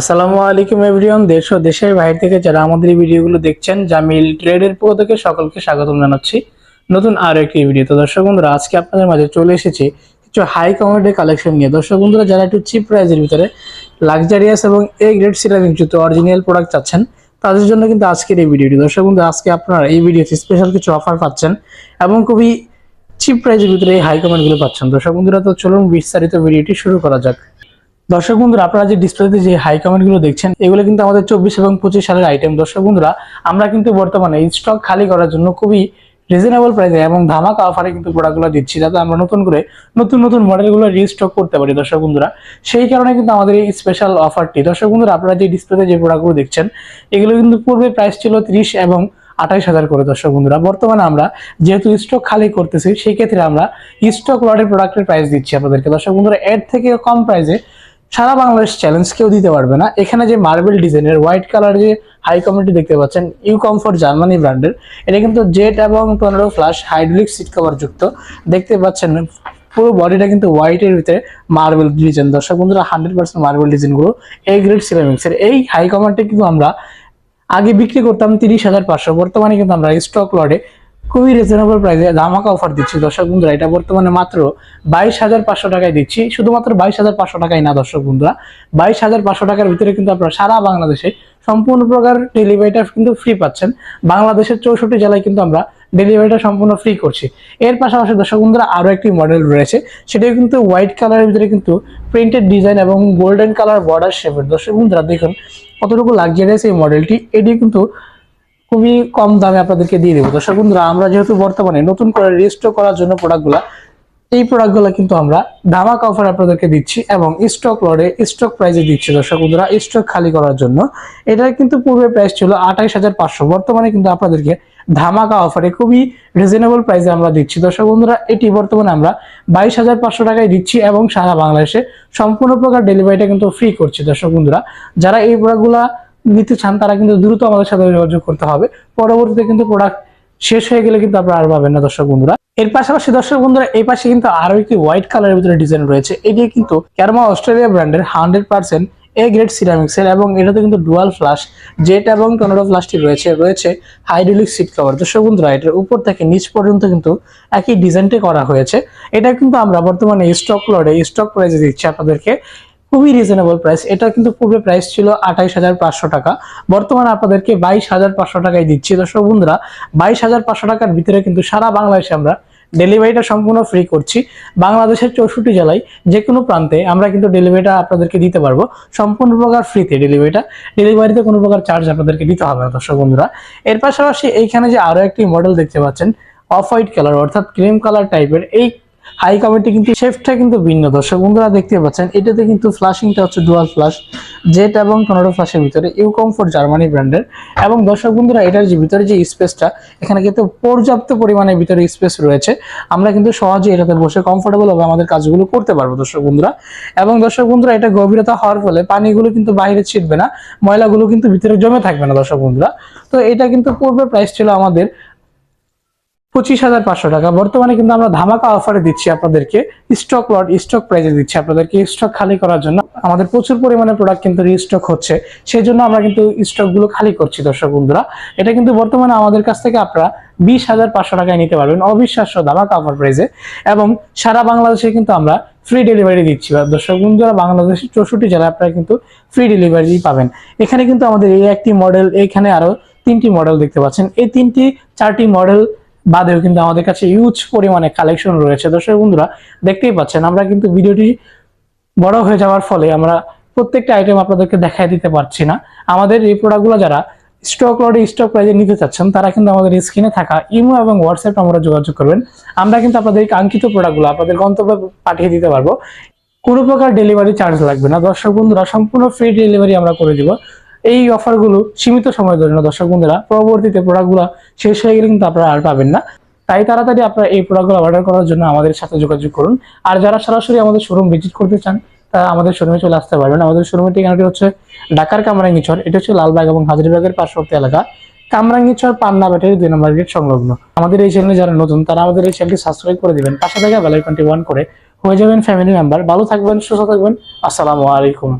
আসসালামু আলাইকুম এভরিওয়ান, দেশ ও দেশের বাইরে থেকে যারা আমাদের এই ভিডিওগুলো দেখছেন, জামিল ট্রেডের পক্ষ থেকে সকলকে স্বাগতম জানাচ্ছি। নতুন আরও একটি ভিডিও তো দর্শক বন্ধুরা, আজকে আপনাদের মাঝে চলে এসেছি কিছু হাই কমেডি কালেকশন নিয়ে। দর্শক বন্ধুরা, যারা একটু চিপ প্রাইজের ভিতরে লাক্সারিয়াস এবং এ গ্রেড সিরামিক জুতো অরিজিনাল প্রোডাক্ট চাচ্ছেন, তাদের জন্য কিন্তু আজকের এই ভিডিওটি। দর্শক বন্ধু আজকে আপনারা এই ভিডিওতে স্পেশাল কিছু অফার পাচ্ছেন এবং খুবই চিপ প্রাইজের ভিতরে এই হাই কমেন্টগুলো পাচ্ছেন। দর্শক বন্ধুরা, তো চলুন বিস্তারিত ভিডিওটি শুরু করা যাক। দর্শক বন্ধুরা, আপনারা যে ডিসপ্লেতে যে হাই কমেন্টগুলো দেখছেন, এগুলো কিন্তু আমাদের চব্বিশ এবং পঁচিশ সালের আইটেম দর্শক বন্ধুরা, আমরা কিন্তু বর্তমানে স্টক খালি করার জন্য খুবই রিজনেবল প্রাইসে এবং ধামাকা অফারে কিন্তু প্রোডাক্টগুলো দিচ্ছি, যাতে আমরা নতুন করে নতুন নতুন মডেলগুলো রিস্টক করতে পারি দর্শক বন্ধুরা। সেই কারণে কিন্তু আমাদের এই স্পেশাল অফারটি দর্শক বন্ধুরা, আপনারা যে ডিসপ্লেতে যে প্রোডাক্টগুলো দেখছেন, এগুলো কিন্তু পূর্বে প্রাইস ছিল ত্রিশ এবং আঠাইশ হাজার করে দর্শক বন্ধুরা। বর্তমানে আমরা যেহেতু স্টক খালি করতেছি, সেই ক্ষেত্রে আমরা স্টক লটের প্রোডাক্টের প্রাইস দিচ্ছি আপনাদেরকে। দর্শক বন্ধুরা, এর থেকে কম প্রাইসে সারা বাংলাদেশ চ্যালেঞ্জ কেউ দিতে পারবে না। এখানে যে মার্বেল ডিজাইনের হোয়াইট কালার যে হাই কমিটি দেখতে পাচ্ছেন ইউ কমফোর্ট জার্মানি ব্র্যান্ডের এটা কিন্তু জেট এবং tornado flush hydraulic seat cover যুক্ত। দেখতে পাচ্ছেন, পুরো বডিটা কিন্তু হোয়াইটের ভিতরে মার্বেল ডিজাইন দর্শক বন্ধুরা হান্ড্রেড পার্সেন্ট মার্বেল ডিজাইনগুলো এই গ্রেড সিরামিক্সের এই হাই কমান্ডে কিন্তু আমরা আগে বিক্রি করতাম তিরিশ হাজার পাঁচশো। বর্তমানে কিন্তু আমরা স্টক লটে খুবই রিজনেবল প্রাইসে ধামাকা অফার দিচ্ছি। দর্শক বন্ধুরা, এটা বর্তমানে মাত্র বাইশ হাজার পাঁচশো টাকায় দিচ্ছি। শুধুমাত্র বাইশ হাজার পাঁচশো টাকায় না দর্শক বন্ধুরা, বাইশ হাজার পাঁচশো টাকার ভিতরে কিন্তু আপনারা সারা বাংলাদেশে সম্পূর্ণ প্রকার ডেলিভারিটা কিন্তু ফ্রি পাচ্ছেন। বাংলাদেশের চৌষট্টি জেলায় কিন্তু আমরা ডেলিভারিটা সম্পূর্ণ ফ্রি করছি। এর পাশাপাশি দর্শক বন্ধুরা আরও একটি মডেল রয়েছে, সেটাও কিন্তু হোয়াইট কালারের ভিতরে কিন্তু প্রিন্টেড ডিজাইন এবং গোল্ডেন কালার বর্ডার শেপের দর্শক বন্ধুরা, দেখুন কতটুকু লাক্সারিয়াস এই মডেলটি এটি কিন্তু খুবই কম দামে আপনাদেরকে দিয়ে দেবো। দর্শক বন্ধুরা, আমরা যেহেতু বর্তমানে নতুন করে রেজিস্টার করার জন্য প্রোডাক্টগুলো এই প্রোডাক্টগুলো কিন্তু আমরা ধামাক অফার আপনাদেরকে দিচ্ছি এবং স্টক লড়ে স্টক প্রাইজে দিচ্ছি। দর্শক বন্ধুরা স্টক খালি করার জন্য। এটার কিন্তু পূর্বে প্রাইস ছিল আঠাইশ হাজার পাঁচশো। বর্তমানে কিন্তু আপনাদেরকে ধামাকা অফারে খুবই রিজনেবল প্রাইসে আমরা দিচ্ছি। দর্শক বন্ধুরা, এটি বর্তমানে আমরা বাইশ হাজার পাঁচশো টাকায় দিচ্ছি এবং সারা বাংলাদেশে সম্পূর্ণ প্রকার ডেলিভারিটা কিন্তু ফ্রি করছি। দর্শক বন্ধুরা, যারা এই প্রোডাক্টগুলা নিতে চান, তারা কিন্তু দ্রুত আমাদের সাথে যোগাযোগ করতে হবে। পরবর্তীতে কিন্তু প্রোডাক্ট শেষ হয়ে গেলে কিন্তু আপনারা আর পাবেন না, দর্শক বন্ধুরা। এর পাশাপাশি দর্শক বন্ধুরা, এই পাশে কিন্তু আরও একটি হোয়াইট কালারের ভিতরে ডিজাইন রয়েছে। এটি কিন্তু ক্যারমা অস্ট্রেলিয়া ব্র্যান্ডের hundred percent A grade ceramics এর এবং এটাতে কিন্তু ডুয়াল ফ্লাশ জেট এবং টর্নেডো ফ্লাশটি রয়েছে। রয়েছে হাইড্রোলিক সিট কভার দর্শক বন্ধুরা, এটার উপর থেকে নিচ পর্যন্ত কিন্তু একই ডিজাইনটি করা হয়েছে। এটা কিন্তু আমরা বর্তমানে স্টক লড়ে স্টক প্রাইসে দিচ্ছি আপনাদেরকে। খুবই রিজনেবল প্রাইস এটা কিন্তু পূর্বে প্রাইস ছিল আঠাইশ হাজার পাঁচশো টাকা। বর্তমানে আপনাদেরকে বাইশ হাজার পাঁচশো টাকায় দিচ্ছি। দর্শক বন্ধুরা, বাইশ হাজার পাঁচশো টাকার ভিতরে কিন্তু সারা বাংলাদেশে আমরা ডেলিভারিটা সম্পূর্ণ ফ্রি করছি। বাংলাদেশের চৌষট্টি জেলায় যে কোনো প্রান্তে আমরা কিন্তু ডেলিভারিটা আপনাদেরকে দিতে পারব। সম্পূর্ণ প্রকার ফ্রিতে ডেলিভারিটা ডেলিভারিতে কোনো প্রকার চার্জ আপনাদেরকে দিতে হবে না, দর্শক বন্ধুরা। এর পাশাপাশি এইখানে যে আরও একটি মডেল দেখতে পাচ্ছেন অফ হোয়াইট কালার অর্থাৎ ক্রিম কালার টাইপের এই হাই কমেন্টে কিন্তু শেফটা কিন্তু ভিন্ন। দর্শক বন্ধুরা দেখতে পাচ্ছেন, এটাতে কিন্তু ফ্লাশিংটা হচ্ছে ডুয়াল ফ্লাশ জেট এবং টর্নেডো ফ্লাশের ভিতরে ইউ কমফোর্ট জার্মানি ব্র্যান্ডের এবং দর্শক বন্ধুরা, এটার যে ভিতরে যে স্পেসটা এখানে কিন্তু পর্যাপ্ত পরিমাণে ভিতরে স্পেস রয়েছে। আমরা কিন্তু সহজে এটাতে বসে কমফোর্টেবল ভাবে আমাদের কাজগুলো করতে পারব দর্শক বন্ধুরা। এবং দর্শক বন্ধুরা, এটা গভীরতা হওয়ার ফলে পানিগুলো কিন্তু বাইরে ছিটবে না, ময়লাগুলো কিন্তু ভিতরে জমে থাকবে না দর্শক বন্ধুরা। তো এটা কিন্তু পূর্বে প্রাইস ছিল আমাদের পঁচিশ হাজার পাঁচশো টাকা। বর্তমানে কিন্তু আমরা ধামাকা অফারে দিচ্ছি আপনাদেরকে। স্টক লট স্টক প্রাইজে দিচ্ছি আপনাদেরকে। স্টক খালি করার জন্য আমাদের প্রচুর পরিমাণে প্রোডাক্ট কিন্তু রিস্টক হচ্ছে। সেই জন্য আমরা কিন্তু স্টকগুলো খালি করছি দর্শক বন্ধুরা। এটা কিন্তু বর্তমানে আমাদের কাছ থেকে আপনারা বিশ হাজার পাঁচশো টাকায় নিতে পারবেন অবিশ্বাস্য ধামাকা অফার প্রাইজে এবং সারা বাংলাদেশে কিন্তু আমরা ফ্রি ডেলিভারি দিচ্ছি। দর্শক বন্ধুরা, বাংলাদেশের চৌষট্টি জেলায় আপনারা কিন্তু ফ্রি ডেলিভারি পাবেন। এখানে কিন্তু আমাদের এই একটি মডেল এখানে আরও তিনটি মডেল দেখতে পাচ্ছেন। এই তিনটি, চারটি মডেল বাদেও কিন্তু আমাদের কাছে ইউজ পরিমাণে কালেকশন রয়েছে। দর্শক বন্ধুরা, দেখতেই পাচ্ছেন, আমরা কিন্তু ভিডিওটি বড় হয়ে যাওয়ার ফলে আমরা প্রত্যেকটা আইটেম আপনাদেরকে দেখাই দিতে পারছি না। আমাদের এই প্রোডাক্টগুলো যারা স্টক লটে স্টক প্রাইজে নিতে চাচ্ছেন, তারা কিন্তু আমাদের স্ক্রিনে থাকা ইমো এবং হোয়াটসঅ্যাপ নম্বরে যোগাযোগ করবেন। আমরা কিন্তু আপনাদের কাঙ্ক্ষিত প্রোডাক্টগুলো আপনাদের গন্তব্যে পাঠিয়ে দিতে পারব। কোনো প্রকার ডেলিভারি চার্জ লাগবে না। দর্শক বন্ধুরা, সম্পূর্ণ ফ্রি ডেলিভারি আমরা করে দিব। এই অফারগুলো সীমিত সময়ের জন্য দর্শক বন্ধুরা, পরবর্তীতে প্রোডাক্টগুলো শেষ হয়ে গেলে কিন্তু আপনারা আর পাবেন না। তাই তাড়াতাড়ি আপনারা এই প্রোডাক্টগুলো অর্ডার করার জন্য আমাদের সাথে যোগাযোগ করুন। আর যারা সরাসরি আমাদের শোরুম ভিজিট করতে চান, তারা আমাদের শোরুমে চলে আসতে পারবেন। আমাদের শোরুমের ঠিকানাটি হচ্ছে ঢাকার কামরাঙ্গিচর এটা হচ্ছে লালবাগ এবং হাজারিবাগের পার্শ্ববর্তী এলাকা। কামরাঙ্গিচর পান্না ব্যাটারি দুই নম্বর গেট সংলগ্ন। আমাদের এই চ্যানেলে যারা নতুন, তারা আমাদের এই চ্যানেলটি সাবস্ক্রাইব করে দিবেন। পাশে থাকা বেলাইকনটি ওয়ান করে। হয়ে যাবেন ফ্যামিলি মেম্বার ভালো থাকবেন, সুস্থ থাকবেন। আসসালামু আলাইকুম।